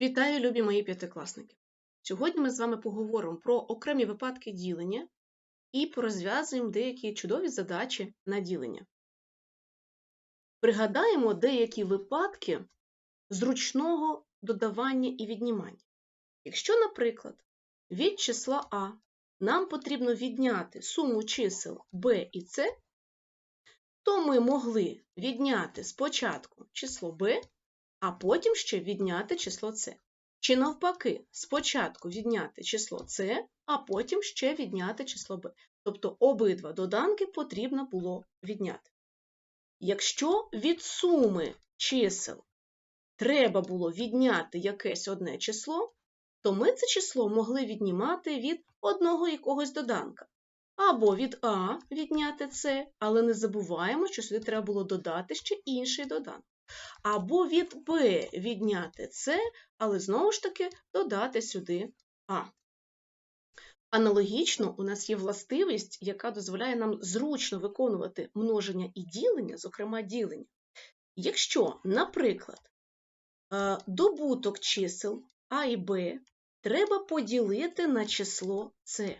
Вітаю, любі мої п'ятикласники! Сьогодні ми з вами поговоримо про окремі випадки ділення і порозв'язуємо деякі чудові задачі на ділення. Пригадаємо деякі випадки зручного додавання і віднімання. Якщо, наприклад, від числа А нам потрібно відняти суму чисел b і c, то ми могли відняти спочатку число b, а потім ще відняти число С. Чи навпаки, спочатку відняти число С, а потім ще відняти число Б. Тобто обидва доданки потрібно було відняти. Якщо від суми чисел треба було відняти якесь одне число, то ми це число могли віднімати від одного якогось доданка. Або від А відняти С, але не забуваємо, що сюди треба було додати ще інший доданок або від Б відняти С, але знову ж таки додати сюди А. Аналогічно, у нас є властивість, яка дозволяє нам зручно виконувати множення і ділення, зокрема ділення. Якщо, наприклад, е, добуток чисел А і Б треба поділити на число С.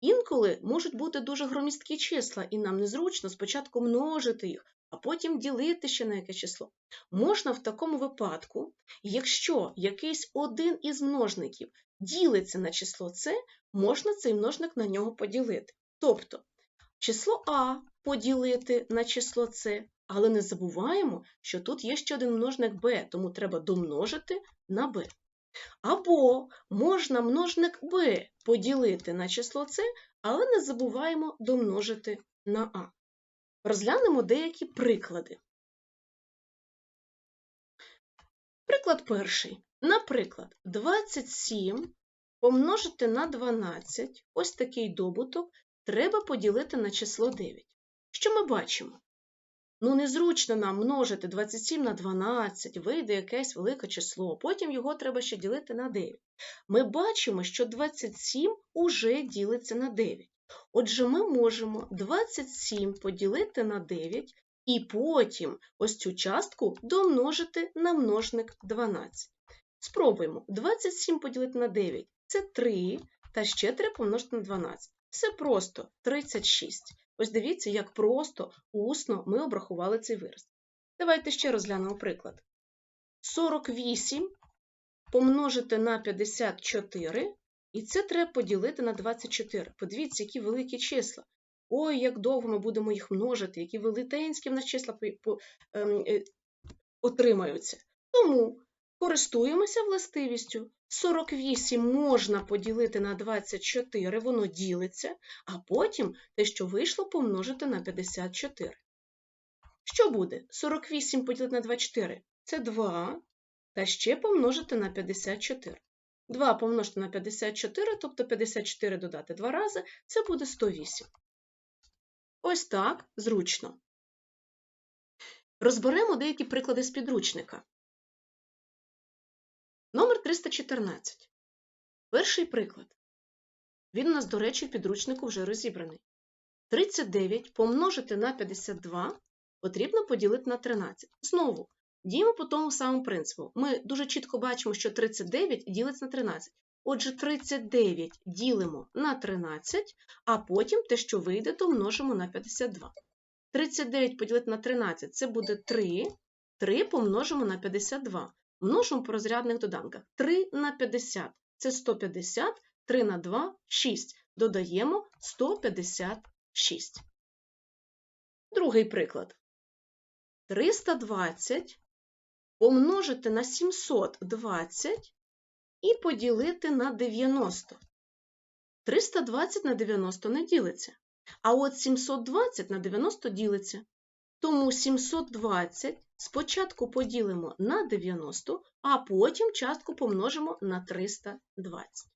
Інколи можуть бути дуже громісткі числа, і нам незручно спочатку множити їх, а потім ділити ще на яке число. Можна в такому випадку, якщо якийсь один із множників ділиться на число С, можна цей множник на нього поділити. Тобто число А поділити на число С, але не забуваємо, що тут є ще один множник b, тому треба домножити на b. Або можна множник b поділити на число С, але не забуваємо домножити на А. Розглянемо деякі приклади. Приклад перший. Наприклад, 27 помножити на 12, ось такий добуток, треба поділити на число 9. Що ми бачимо? Ну, незручно нам множити 27 на 12, вийде якесь велике число, потім його треба ще ділити на 9. Ми бачимо, що 27 уже ділиться на 9. Отже, ми можемо 27 поділити на 9 і потім ось цю частку домножити на множник 12. Спробуємо 27 поділити на 9 це 3, та ще 3 помножити на 12. Все просто 36. Ось дивіться, як просто усно ми обрахували цей вираз. Давайте ще розглянемо приклад. 48 помножити на 54 і це треба поділити на 24. Подивіться, які великі числа. Ой, як довго ми будемо їх множити, які велетенські в нас числа ем, е, отримаються. Тому користуємося властивістю. 48 можна поділити на 24, воно ділиться, а потім те, що вийшло, помножити на 54. Що буде? 48 поділити на 24 це 2, та ще помножити на 54. 2 помножити на 54, тобто 54 додати 2 рази, це буде 108. Ось так зручно. Розберемо деякі приклади з підручника. Номер 314. Перший приклад. Він у нас, до речі, в підручнику вже розібраний. 39 помножити на 52 потрібно поділити на 13. Знову Діємо по тому самому принципу. Ми дуже чітко бачимо, що 39 ділиться на 13. Отже, 39 ділимо на 13, а потім те, що вийде, то множимо на 52. 39 поділити на 13 це буде 3. 3 помножимо на 52. Множимо по розрядних доданках. 3 на 50 це 150, 3 на 2 6. Додаємо 156. Другий приклад. 320 помножити на 720 і поділити на 90. 320 на 90 не ділиться. А от 720 на 90 ділиться. Тому 720 спочатку поділимо на 90, а потім частку помножимо на 320.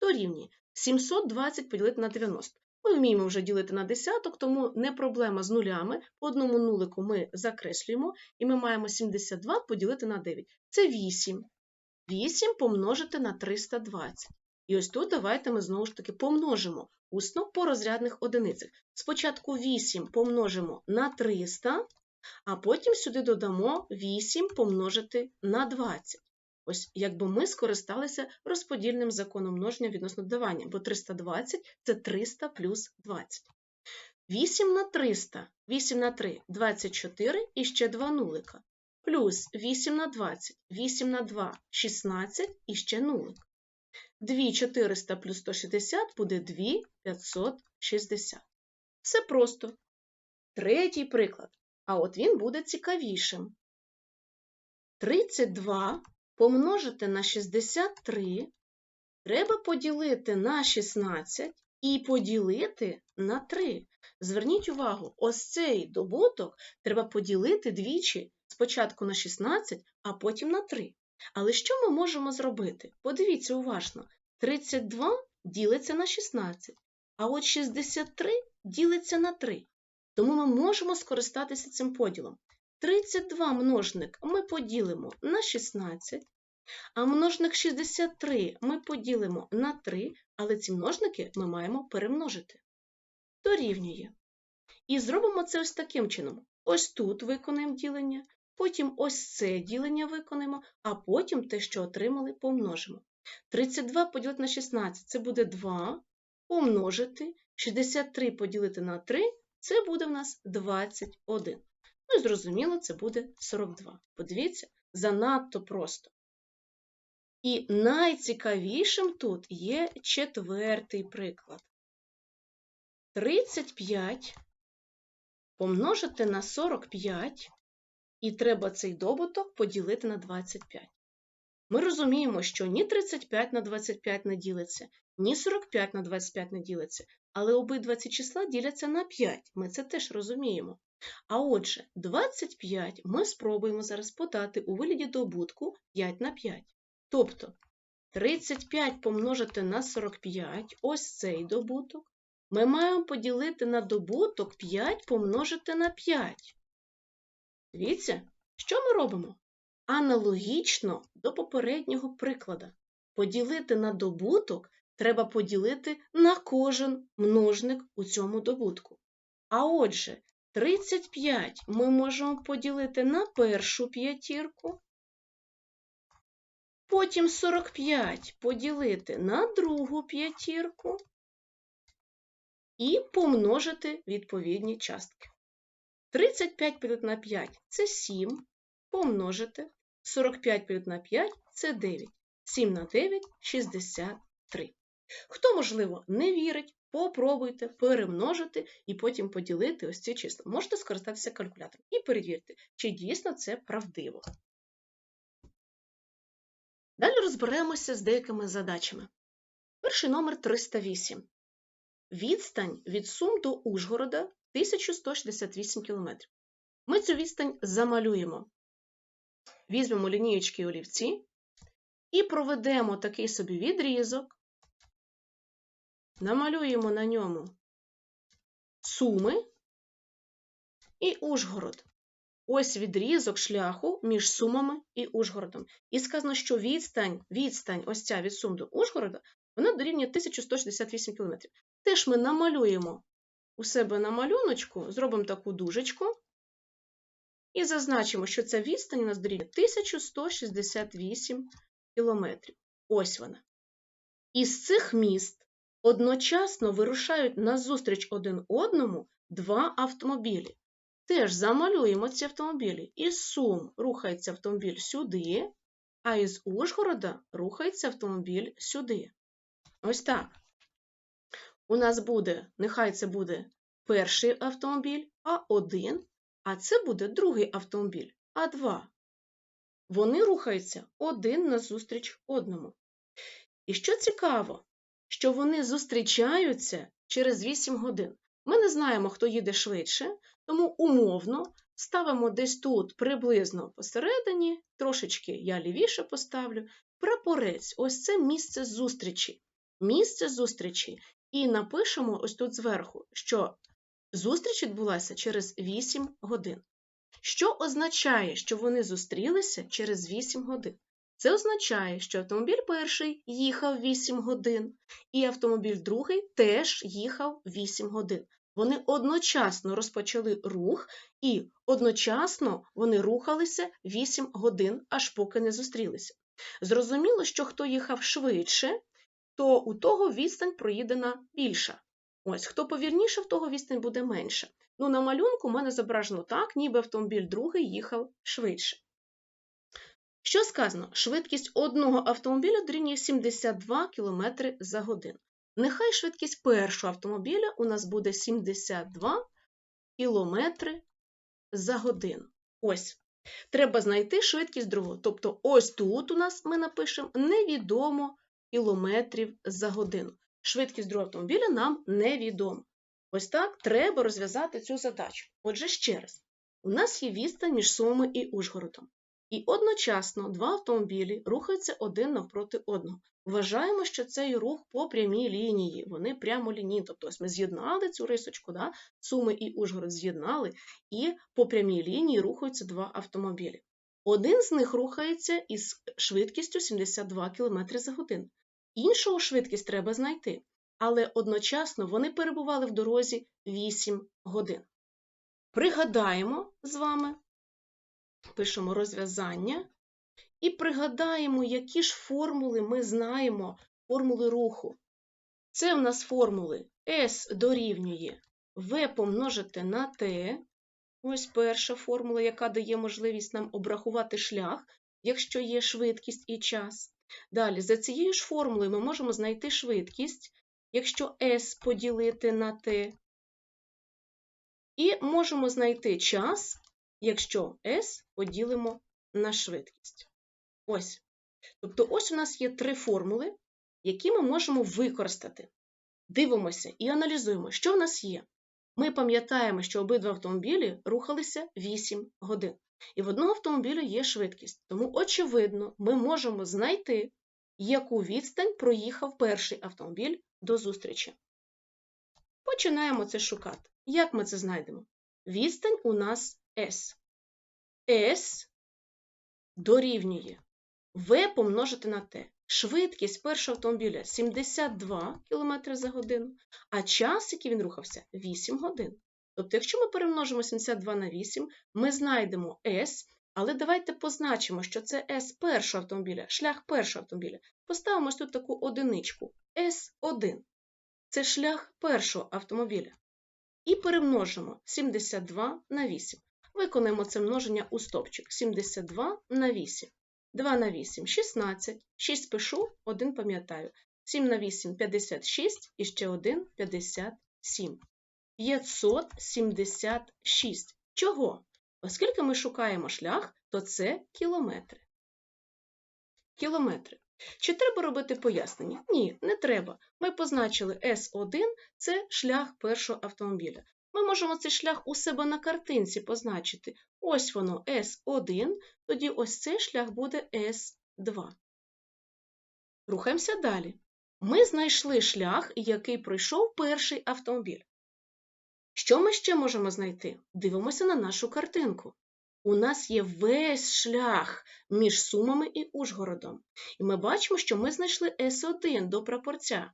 Дорівнює 720 поділити на 90. Ми вміємо вже ділити на десяток, тому не проблема з нулями. По одному нулику ми закреслюємо, і ми маємо 72 поділити на 9. Це 8. 8 помножити на 320. І ось тут давайте ми знову ж таки помножимо усно по розрядних одиницях. Спочатку 8 помножимо на 300, а потім сюди додамо 8 помножити на 20. Ось якби ми скористалися розподільним законом множення відносно додавання, бо 320 – це 300 плюс 20. 8 на 300, 8 на 3 – 24 і ще 2 нулика. Плюс 8 на 20, 8 на 2 – 16 і ще нулик. 2 400 плюс 160 буде 2 560. Все просто. Третій приклад. А от він буде цікавішим. 32 помножити на 63 треба поділити на 16 і поділити на 3. Зверніть увагу, ось цей добуток треба поділити двічі спочатку на 16, а потім на 3. Але що ми можемо зробити? Подивіться уважно. 32 ділиться на 16, а от 63 ділиться на 3. Тому ми можемо скористатися цим поділом. 32 множник ми поділимо на 16, а множник 63 ми поділимо на 3, але ці множники ми маємо перемножити. Дорівнює. І зробимо це ось таким чином. Ось тут виконаємо ділення, потім ось це ділення виконаємо, а потім те, що отримали, помножимо. 32 поділити на 16 це буде 2, помножити, 63 поділити на 3 це буде в нас 21. Ну і зрозуміло, це буде 42. Подивіться, занадто просто. І найцікавішим тут є четвертий приклад. 35 помножити на 45, і треба цей добуток поділити на 25. Ми розуміємо, що ні 35 на 25 не ділиться, ні 45 на 25 не ділиться, але обидва ці числа діляться на 5. Ми це теж розуміємо. А отже, 25 ми спробуємо зараз подати у вигляді добутку 5 на 5. Тобто 35 помножити на 45, ось цей добуток, ми маємо поділити на добуток 5 помножити на 5. Дивіться, що ми робимо? Аналогічно до попереднього прикладу. Поділити на добуток треба поділити на кожен множник у цьому добутку. А отже, 35 ми можемо поділити на першу п'ятірку, потім 45 поділити на другу п'ятірку і помножити відповідні частки. 35 поділити на 5 це 7, помножити, 45 поділити на 5 це 9, 7 на 9 – 63. Хто, можливо, не вірить, попробуйте перемножити і потім поділити ось ці числа. Можете скористатися калькулятором і перевірте, чи дійсно це правдиво. Далі розберемося з деякими задачами. Перший номер 308. Відстань від Сум до Ужгорода 1168 км. Ми цю відстань замалюємо. Візьмемо лінієчки олівці і проведемо такий собі відрізок, намалюємо на ньому Суми і Ужгород. Ось відрізок шляху між Сумами і Ужгородом. І сказано, що відстань, відстань ось ця від Сум до Ужгорода, вона дорівнює 1168 км. Теж ми намалюємо у себе на малюночку, зробимо таку дужечку і зазначимо, що ця відстань у нас дорівнює 1168 км. Ось вона. Із цих міст одночасно вирушають назустріч один одному два автомобілі. Теж замалюємо ці автомобілі. Із Сум рухається автомобіль сюди, а із Ужгорода рухається автомобіль сюди. Ось так. У нас буде, нехай це буде перший автомобіль А1, а це буде другий автомобіль А2. Вони рухаються один назустріч одному. І що цікаво, що вони зустрічаються через 8 годин. Ми не знаємо, хто їде швидше, тому умовно ставимо десь тут приблизно посередині, трошечки я лівіше поставлю, прапорець ось це місце зустрічі. Місце зустрічі. І напишемо ось тут зверху, що зустріч відбулася через 8 годин. Що означає, що вони зустрілися через 8 годин? Це означає, що автомобіль перший їхав 8 годин, і автомобіль другий теж їхав 8 годин. Вони одночасно розпочали рух, і одночасно вони рухалися 8 годин, аж поки не зустрілися. Зрозуміло, що хто їхав швидше, то у того відстань проїдена більша. Ось, хто повільніше, в того відстань буде менша. Ну, на малюнку в мене зображено так, ніби автомобіль другий їхав швидше. Що сказано? Швидкість одного автомобіля дорівнює 72 км за годину. Нехай швидкість першого автомобіля у нас буде 72 км за годину. Ось. Треба знайти швидкість другого. Тобто, ось тут у нас ми напишемо невідомо кілометрів за годину. Швидкість другого автомобіля нам невідома. Ось так треба розв'язати цю задачу. Отже, ще раз, у нас є відстань між Сумами і Ужгородом. І одночасно два автомобілі рухаються один навпроти одного. Вважаємо, що цей рух по прямій лінії, вони прямолінійні. Тобто ось ми з'єднали цю рисочку, да? Суми і Ужгород з'єднали, і по прямій лінії рухаються два автомобілі. Один з них рухається із швидкістю 72 км за годину. Іншого швидкість треба знайти, але одночасно вони перебували в дорозі 8 годин. Пригадаємо з вами, пишемо розв'язання і пригадаємо, які ж формули ми знаємо, формули руху. Це в нас формули S дорівнює V помножити на T. Ось перша формула, яка дає можливість нам обрахувати шлях, якщо є швидкість і час. Далі, за цією ж формулою ми можемо знайти швидкість, якщо S поділити на T. І можемо знайти час, якщо S поділимо на швидкість. Ось. Тобто, ось у нас є три формули, які ми можемо використати. Дивимося і аналізуємо, що в нас є. Ми пам'ятаємо, що обидва автомобілі рухалися 8 годин. І в одного автомобіля є швидкість. Тому, очевидно, ми можемо знайти, яку відстань проїхав перший автомобіль до зустрічі. Починаємо це шукати. Як ми це знайдемо? Відстань у нас S. S дорівнює V помножити на T. Швидкість першого автомобіля 72 км за годину, а час, який він рухався, 8 годин. Тобто, якщо ми перемножимо 72 на 8, ми знайдемо S, але давайте позначимо, що це S першого автомобіля, шлях першого автомобіля. Поставимо тут таку одиничку S1. Це шлях першого автомобіля. І перемножимо 72 на 8. Виконаємо це множення у стопчик. 72 на 8. 2 на 8 16. 6 пишу, 1 пам'ятаю. 7 на 8 56 і ще 1 57. 576. Чого? Оскільки ми шукаємо шлях, то це кілометри. Кілометри. Чи треба робити пояснення? Ні, не треба. Ми позначили С1 це шлях першого автомобіля. Ми можемо цей шлях у себе на картинці позначити. Ось воно С1, тоді ось цей шлях буде С2. Рухаємося далі. Ми знайшли шлях, який пройшов перший автомобіль. Що ми ще можемо знайти? Дивимося на нашу картинку. У нас є весь шлях між Сумами і Ужгородом. І ми бачимо, що ми знайшли С1 до прапорця.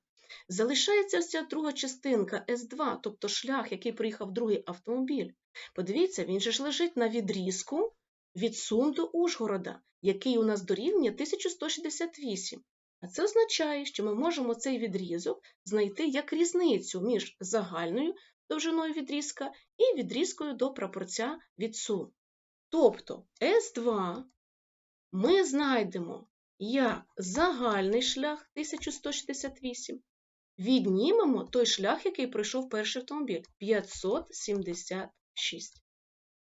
Залишається ця друга частинка С2, тобто шлях, який приїхав другий автомобіль. Подивіться, він же ж лежить на відрізку від Сум до Ужгорода, який у нас дорівнює 1168. А це означає, що ми можемо цей відрізок знайти як різницю між загальною довжиною відрізка і відрізкою до прапорця від Сум. Тобто С2 ми знайдемо як загальний шлях 1168, віднімемо той шлях, який пройшов перший автомобіль 576.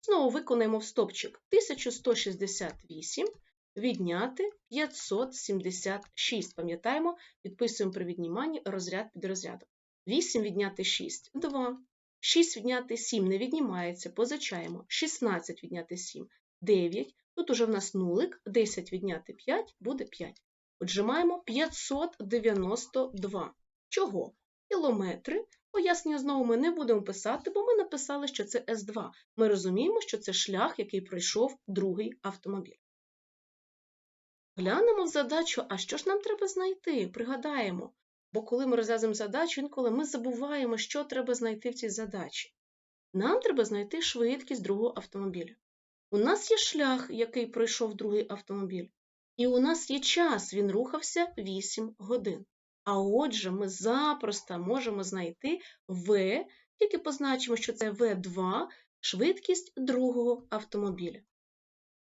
Знову виконаємо в стопчик 1168 відняти 576. Пам'ятаємо, підписуємо при відніманні розряд під розрядом. 8 відняти 6 2. 6 відняти 7 не віднімається, позичаємо. 16 відняти 7 9. Тут уже в нас нулик, 10 відняти 5 буде 5. Отже, маємо 592. Чого? Кілометри. Пояснення знову ми не будемо писати, бо ми написали, що це С2. Ми розуміємо, що це шлях, який пройшов другий автомобіль. Глянемо в задачу, а що ж нам треба знайти? Пригадаємо. Бо коли ми розв'язуємо задачу, інколи ми забуваємо, що треба знайти в цій задачі. Нам треба знайти швидкість другого автомобіля. У нас є шлях, який пройшов другий автомобіль. І у нас є час, він рухався 8 годин. А отже, ми запросто можемо знайти В, тільки позначимо, що це В2, швидкість другого автомобіля.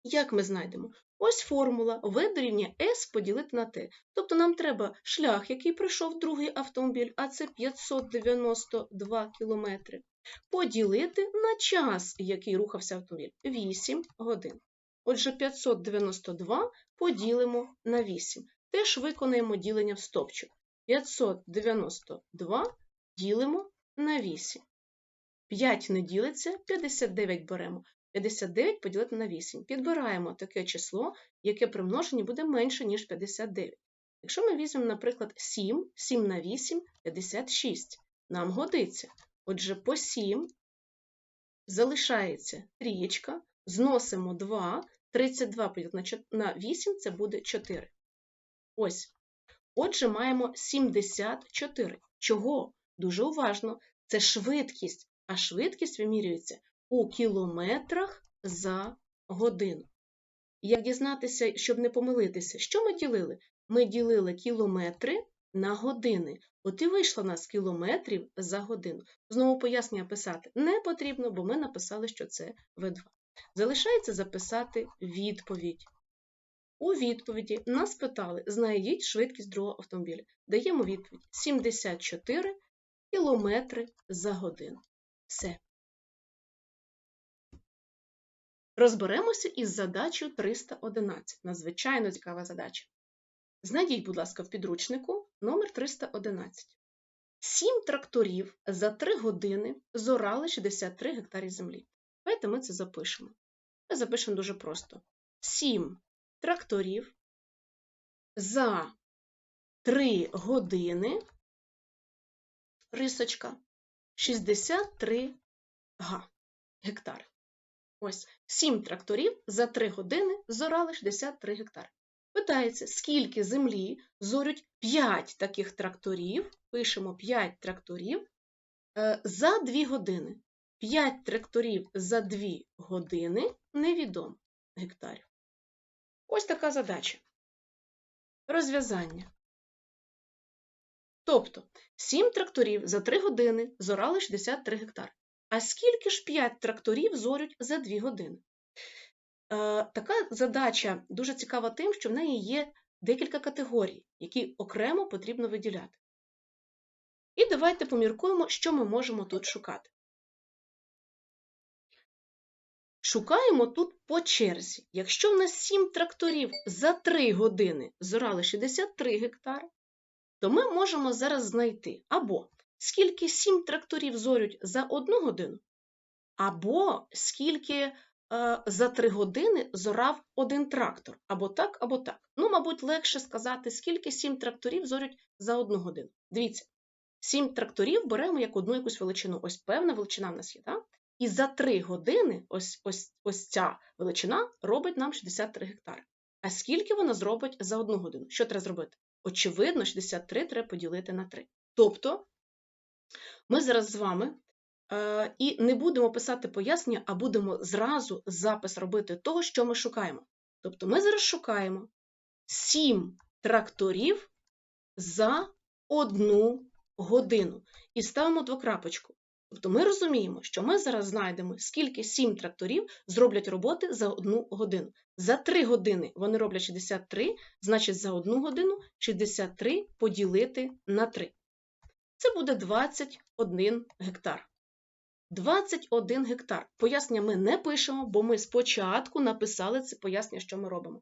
Як ми знайдемо? Ось формула В дорівнює S поділити на T. Тобто нам треба шлях, який пройшов другий автомобіль, а це 592 кілометри, поділити на час, який рухався автомобіль 8 годин. Отже, 592 поділимо на 8. Теж виконаємо ділення в стопчик. 592 ділимо на 8. 5 не ділиться, 59 беремо. 59 поділити на 8. Підбираємо таке число, яке при множенні буде менше, ніж 59. Якщо ми візьмемо, наприклад, 7, 7 на 8 56. Нам годиться. Отже, по 7 залишається трієчка, зносимо 2, 32 поділити на 8 це буде 4. Ось. Отже, маємо 74. Чого? Дуже уважно. Це швидкість, а швидкість вимірюється у кілометрах за годину. Як дізнатися, щоб не помилитися, що ми ділили? Ми ділили кілометри на години. От і вийшло у нас кілометрів за годину. Знову пояснення писати не потрібно, бо ми написали, що це В2. Залишається записати відповідь. У відповіді нас питали, знайдіть швидкість другого автомобіля. Даємо відповідь 74 кілометри за годину. Все. Розберемося із задачею 311. Надзвичайно цікава задача. Знайдіть, будь ласка, в підручнику номер 311. Сім тракторів за 3 години зорали 63 гектарів землі. Давайте ми це запишемо. Ми запишемо дуже просто. 7 тракторів за 3 години рисочка 63 га, гектари. Ось 7 тракторів за 3 години зорали 63 гектари. Питається, скільки землі зорють 5 таких тракторів, пишемо 5 тракторів е, за 2 години. 5 тракторів за 2 години невідомо гектарів. Ось така задача. Розв'язання. Тобто 7 тракторів за 3 години зорали 63 гектари. А скільки ж 5 тракторів зорють за 2 години? Е, така задача дуже цікава тим, що в неї є декілька категорій, які окремо потрібно виділяти. І давайте поміркуємо, що ми можемо тут шукати. Шукаємо тут по черзі. Якщо в нас 7 тракторів за 3 години зорали 63 гектари, то ми можемо зараз знайти або скільки 7 тракторів зорють за 1 годину, або скільки е, за 3 години зорав один трактор, або так, або так. Ну, мабуть, легше сказати, скільки 7 тракторів зорють за 1 годину. Дивіться, 7 тракторів беремо як одну якусь величину. Ось певна величина в нас є, так? І за 3 години ось, ось, ось ця величина робить нам 63 гектари. А скільки вона зробить за 1 годину? Що треба зробити? Очевидно, 63 треба поділити на 3. Тобто ми зараз з вами е, і не будемо писати пояснення, а будемо зразу запис робити того, що ми шукаємо. Тобто ми зараз шукаємо 7 тракторів за 1 годину. І ставимо двокрапочку. Тобто ми розуміємо, що ми зараз знайдемо, скільки 7 тракторів зроблять роботи за 1 годину. За 3 години вони роблять 63, значить за 1 годину 63 поділити на 3. Це буде 21 гектар. 21 гектар. Пояснення ми не пишемо, бо ми спочатку написали це пояснення, що ми робимо.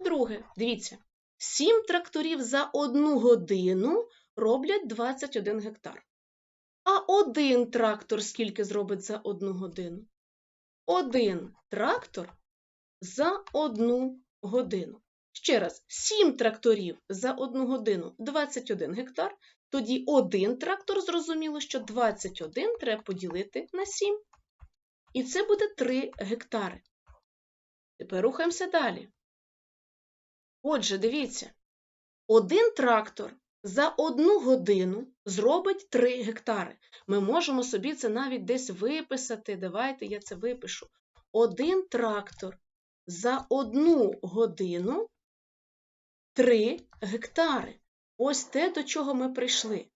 Друге, дивіться, 7 тракторів за 1 годину роблять 21 гектар. А один трактор скільки зробить за 1 годину? Один трактор за 1 годину. Ще раз, 7 тракторів за 1 годину 21 гектар, тоді один трактор, зрозуміло, що 21 треба поділити на 7. І це буде 3 гектари. Тепер рухаємося далі. Отже, дивіться, один трактор за одну годину зробить 3 гектари. Ми можемо собі це навіть десь виписати. Давайте я це випишу. Один трактор за одну годину 3 гектари. Ось те, до чого ми прийшли.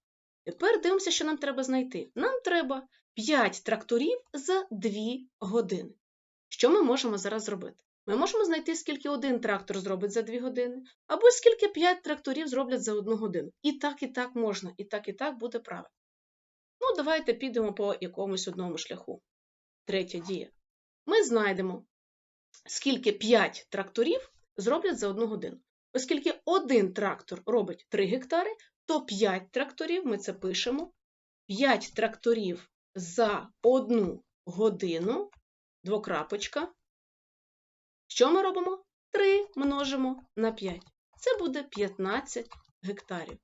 Тепер дивимося, що нам треба знайти. Нам треба 5 тракторів за 2 години. Що ми можемо зараз зробити? Ми можемо знайти, скільки один трактор зробить за 2 години, або скільки 5 тракторів зроблять за 1 годину. І так, і так можна, і так, і так буде правильно. Ну, давайте підемо по якомусь одному шляху. Третя дія. Ми знайдемо, скільки 5 тракторів зроблять за 1 годину. Оскільки один трактор робить 3 гектари, то 5 тракторів, ми це пишемо, 5 тракторів за 1 годину, двокрапочка. Що ми робимо? 3 множимо на 5. Це буде 15 гектарів.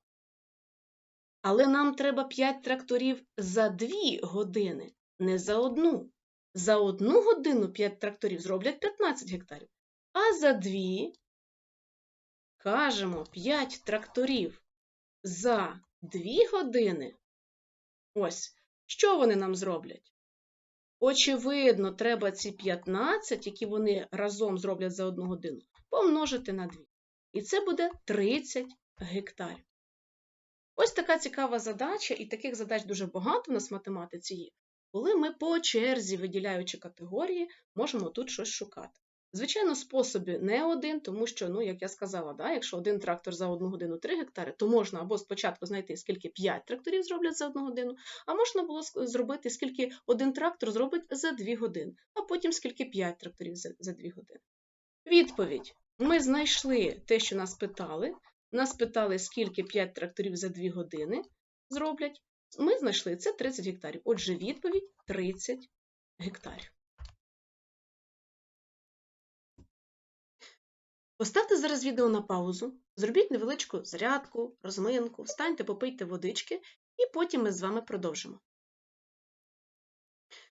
Але нам треба 5 тракторів за 2 години, не за одну. За одну годину 5 тракторів зроблять 15 гектарів. А за 2 кажемо 5 тракторів за 2 години. Ось, що вони нам зроблять? Очевидно, треба ці 15, які вони разом зроблять за одну годину, помножити на 2. І це буде 30 гектарів. Ось така цікава задача, і таких задач дуже багато у нас в математиці є, коли ми по черзі, виділяючи категорії, можемо тут щось шукати. Звичайно, способів не один, тому що, ну, як я сказала, да, якщо один трактор за одну годину 3 гектари, то можна або спочатку знайти, скільки 5 тракторів зроблять за одну годину, а можна було зробити, скільки один трактор зробить за 2 години, а потім скільки 5 тракторів за, за 2 години. Відповідь. Ми знайшли те, що нас питали. Нас питали, скільки 5 тракторів за 2 години зроблять. Ми знайшли це 30 гектарів. Отже, відповідь 30 гектарів. Поставте зараз відео на паузу, зробіть невеличку зарядку, розминку, встаньте, попийте водички, і потім ми з вами продовжимо.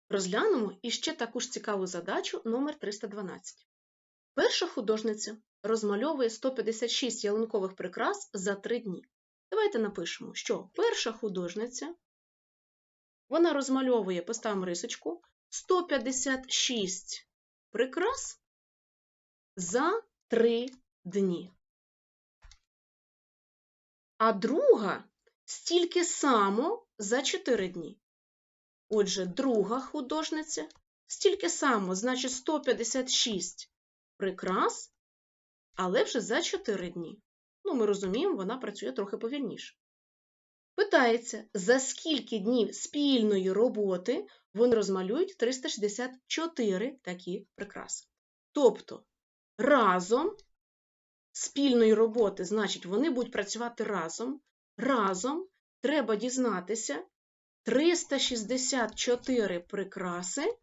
Розглянемо іще таку ж цікаву задачу номер 312. Перша художниця розмальовує 156 ялинкових прикрас за 3 дні. Давайте напишемо, що перша художниця вона розмальовує, поставимо рисочку, 156 прикрас за 3 дні. А друга стільки само за 4 дні. Отже, друга художниця стільки само, значить 156 прикрас, але вже за 4 дні. Ну, ми розуміємо, вона працює трохи повільніше. Питається, за скільки днів спільної роботи вони розмалюють 364 такі прикраси. Тобто, разом спільної роботи, значить, вони будуть працювати разом. Разом треба дізнатися 364 прикраси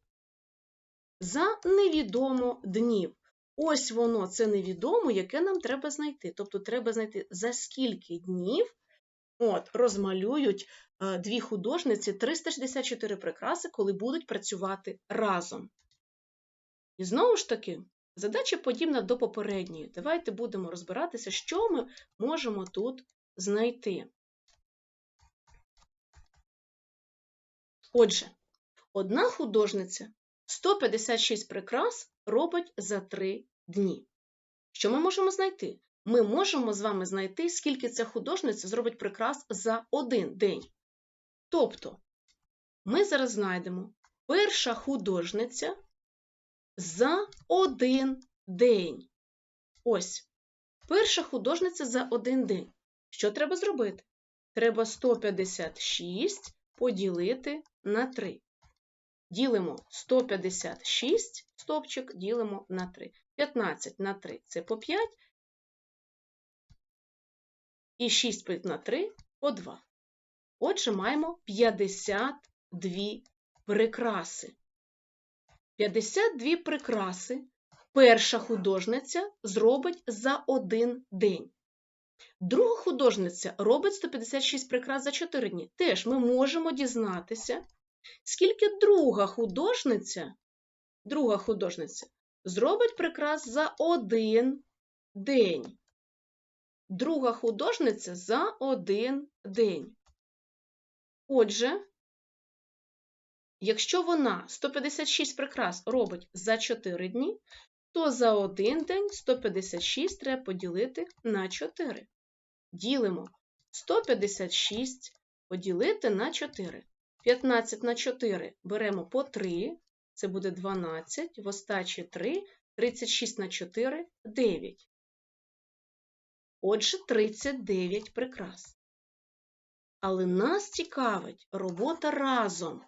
за невідомо днів. Ось воно, це невідомо, яке нам треба знайти. Тобто, треба знайти, за скільки днів от, розмалюють е, дві художниці 364 прикраси, коли будуть працювати разом. І знову ж таки, задача подібна до попередньої. Давайте будемо розбиратися, що ми можемо тут знайти. Отже, одна художниця 156 прикрас робить за 3 дні. Що ми можемо знайти? Ми можемо з вами знайти, скільки ця художниця зробить прикрас за один день. Тобто, ми зараз знайдемо перша художниця за один день. Ось, перша художниця за один день. Що треба зробити? Треба 156 поділити на 3. Ділимо 156 стопчик, ділимо на 3. 15 на 3 це по 5. І 6 на 3 по 2. Отже, маємо 52 прикраси. 52 прикраси перша художниця зробить за один день. Друга художниця робить 156 прикрас за 4 дні. Теж ми можемо дізнатися, скільки друга художниця, друга художниця зробить прикрас за один день. Друга художниця за один день. Отже, якщо вона 156 прикрас робить за 4 дні, то за один день 156 треба поділити на 4. Ділимо 156 поділити на 4. 15 на 4 беремо по 3, це буде 12, в остачі 3, 36 на 4 – 9. Отже, 39 прикрас. Але нас цікавить робота разом,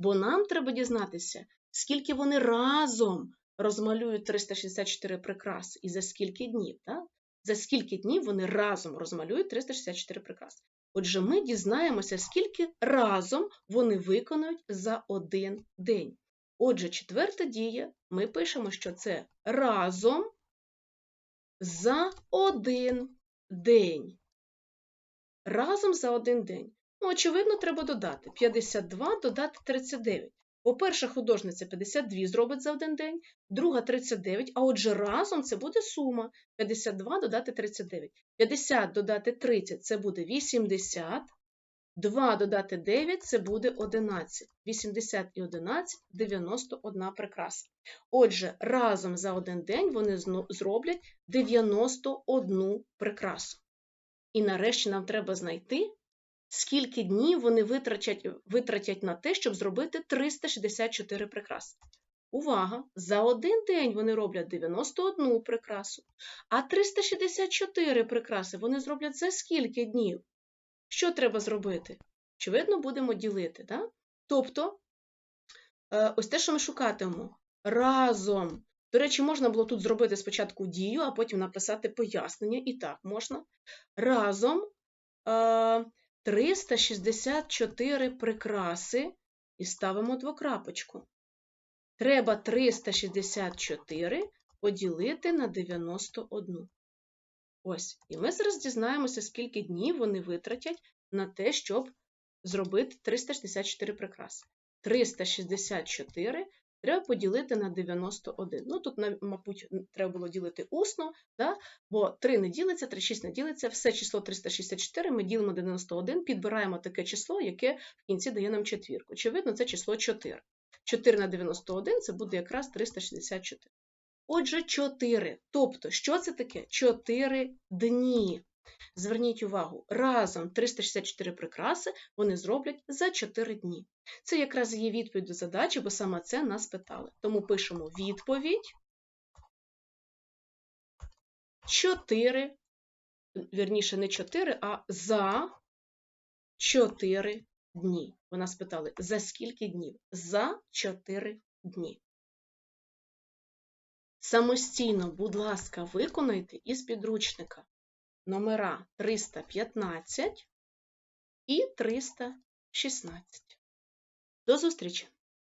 бо нам треба дізнатися, скільки вони разом розмалюють 364 прикраси і за скільки днів. Так? За скільки днів вони разом розмалюють 364 прикраси. Отже, ми дізнаємося, скільки разом вони виконують за один день. Отже, четверта дія, ми пишемо, що це разом за один день. Разом за один день. Ну, очевидно, треба додати 52 додати 39. По-перше, художниця 52 зробить за один день, друга 39, а отже, разом це буде сума 52 додати 39. 50 додати 30 це буде 80, 2 додати 9 це буде 11. 80 і 11 – 91 прикраса. Отже, разом за один день вони зроблять 91 прикрасу. І нарешті нам треба знайти, скільки днів вони витратять, витратять на те, щоб зробити 364 прикраси. Увага! За один день вони роблять 91 прикрасу, а 364 прикраси вони зроблять за скільки днів? Що треба зробити? Очевидно, будемо ділити. Да? Тобто, е, ось те, що ми шукатимемо разом. До речі, можна було тут зробити спочатку дію, а потім написати пояснення. І так можна. Разом 364 е, прикраси і ставимо двокрапочку. Треба 364 поділити на 91. Ось. І ми зараз дізнаємося, скільки днів вони витратять на те, щоб зробити 364 прикраси. 364 треба поділити на 91. Ну, тут, мабуть, треба було ділити усно, да? бо 3 не ділиться, 36 не ділиться, все число 364 ми ділимо 91, підбираємо таке число, яке в кінці дає нам четвірку. Очевидно, це число 4. 4 на 91 це буде якраз 364. Отже, 4. Тобто, що це таке? 4 дні. Зверніть увагу, разом 364 прикраси вони зроблять за 4 дні. Це якраз є відповідь до задачі, бо саме це нас питали. Тому пишемо відповідь 4, вірніше, не 4, а за 4 дні. Вона спитали, за скільки днів? За 4 дні. Самостійно, будь ласка, виконайте із підручника номера 315 і 316. До зустрічі!